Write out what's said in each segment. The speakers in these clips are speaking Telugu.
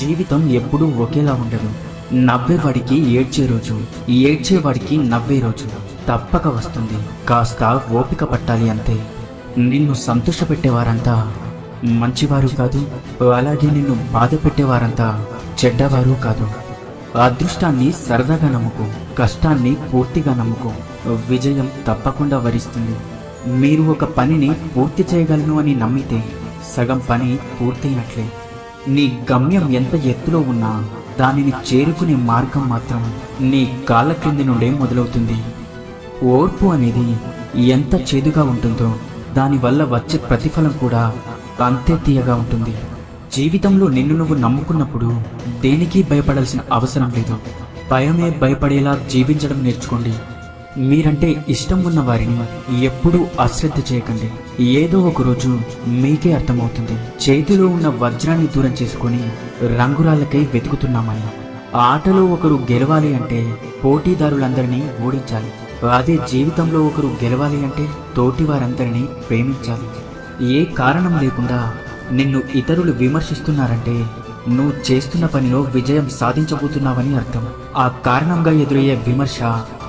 జీవితం ఎప్పుడూ ఒకేలా ఉండదు. నవ్వేవాడికి ఏడ్చే రోజు ఏడ్చేవాడికి నవ్వే రోజు. తప్పక వస్తుంది. కాస్త ఓపిక పట్టాలి అంతే. నిన్ను సంతోషపెట్టేవారంతా మంచివారు కాదు అలాగే నిన్ను బాధ పెట్టేవారంతా చెడ్డవారు కాదు. అదృష్టాన్ని సరదాగా నమ్ముకో కష్టాన్ని పూర్తిగా నమ్ముకో. విజయం తప్పకుండా వరిస్తుంది. మీరు ఒక పనిని పూర్తి చేయగలను అని నమ్మితే సగం పని పూర్తయినట్లే. నీ గమ్యం ఎంత ఎత్తులో ఉన్నా దానిని చేరుకునే మార్గం మాత్రం నీ కాళ్ళ క్రింది నుండే మొదలవుతుంది. ఓర్పు అనేది ఎంత చేదుగా ఉంటుందో దానివల్ల వచ్చే ప్రతిఫలం కూడా అంతే తీయగా ఉంటుంది. జీవితంలో నిన్ను నువ్వు నమ్ముకున్నప్పుడు దేనికి భయపడాల్సిన అవసరం లేదు. భయమే భయపడేలా జీవించడం నేర్చుకోండి. మీరంటే ఇష్టం ఉన్న వారిని ఎప్పుడూ అశ్రద్ధ చేయకండి. ఏదో ఒక రోజు మీకే అర్థమవుతుంది. చేతిలో ఉన్న వజ్రాన్ని దూరం చేసుకొని రంగురాళ్ళకై వెతుకుతున్నామని. ఆటలో ఒకరు గెలవాలి అంటే పోటీదారులందరినీ ఓడించాలి. అదే జీవితంలో ఒకరు గెలవాలి అంటే తోటి వారందరినీ ప్రేమించాలి. ఏ కారణం లేకుండా నిన్ను ఇతరులు విమర్శిస్తున్నారంటే నువ్వు చేస్తున్న పనిలో విజయం సాధించబోతున్నావని అర్థం. ఆ కారణంగా ఎదురయ్యే విమర్శ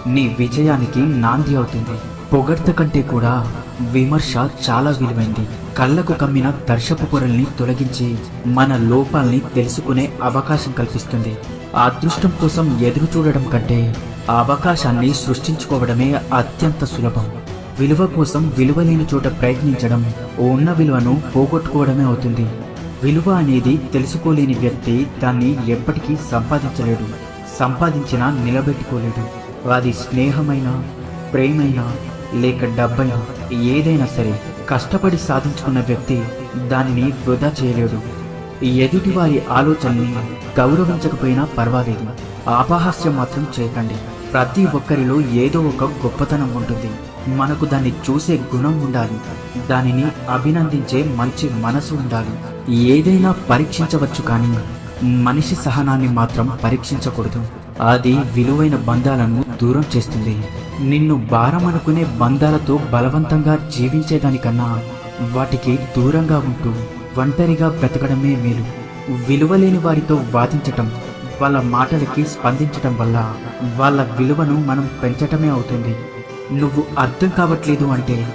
నీ విజయానికి నాంది అవుతుంది. పొగడ్త కంటే కూడా విమర్శ చాలా విలువైంది. కళ్ళకు కమ్మిన దర్శపు పొరల్ని తొలగించి మన లోపాల్ని తెలుసుకునే అవకాశం కల్పిస్తుంది. అదృష్టం కోసం ఎదురు చూడడం కంటే ఆ అవకాశాన్ని సృష్టించుకోవడమే అత్యంత సులభం. విలువ కోసం విలువ లేని చోట ప్రయత్నించడం ఉన్న విలువను పోగొట్టుకోవడమే అవుతుంది. విలువ అనేది తెలుసుకోలేని వ్యక్తి దాన్ని ఎప్పటికీ సంపాదించలేడు. సంపాదించినా నిలబెట్టుకోలేడు. అది స్నేహమైన ప్రేమైనా లేక డబ్బైనా ఏదైనా సరే కష్టపడి సాధించుకున్న వ్యక్తి దానిని వృధా చేయలేడు. ఎదుటివారి ఆలోచనని గౌరవించకపోయినా పర్వాలేదు. అపహాస్యం మాత్రం చేయకండి. ప్రతి ఒక్కరిలో ఏదో ఒక గొప్పతనం ఉంటుంది. మనకు దాన్ని చూసే గుణం ఉండాలి. దానిని అభినందించే మంచి మనసు ఉండాలి. ఏదైనా పరీక్షించవచ్చు కానీ మనిషి సహనాన్ని మాత్రం పరీక్షించకూడదు. అది విలువైన బంధాలను దూరం చేస్తుంది. నిన్ను భారం అనుకునే బంధాలతో బలవంతంగా జీవించేదానికన్నా వాటికి దూరంగా ఉంటూ ఒంటరిగా బ్రతకడమే మేలు. విలువలేని వారితో వాదించటం వాళ్ళ మాటలకి స్పందించటం వల్ల వాళ్ళ విలువను మనం పెంచటమే అవుతుంది. నువ్వు అర్థం కావట్లేదు అంటే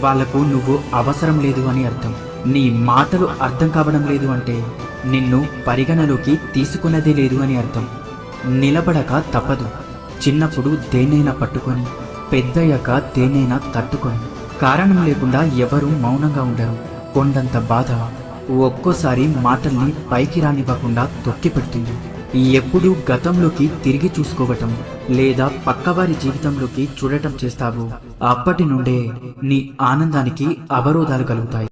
వాళ్ళకు నువ్వు అవసరం లేదు అని అర్థం. నీ మాటలు అర్థం కావడం లేదు అంటే నిన్ను పరిగణలోకి తీసుకున్నదే లేదు అని అర్థం. నిలబడక తప్పదు. చిన్నప్పుడు దేనైనా పట్టుకొని పెద్దయ్యాక దేనైనా తట్టుకొని. కారణం లేకుండా ఎవరు మౌనంగా ఉండరు. కొండంత బాధ ఒక్కోసారి మాటల్ని పైకి రానివ్వకుండా తొక్కి ఎప్పుడూ గతంలోకి తిరిగి చూసుకోవటం లేదా పక్కవారి జీవితంలోకి చూడటం చేస్తావు. అప్పటి నుండే నీ ఆనందానికి అవరోధాలు కలుగుతాయి.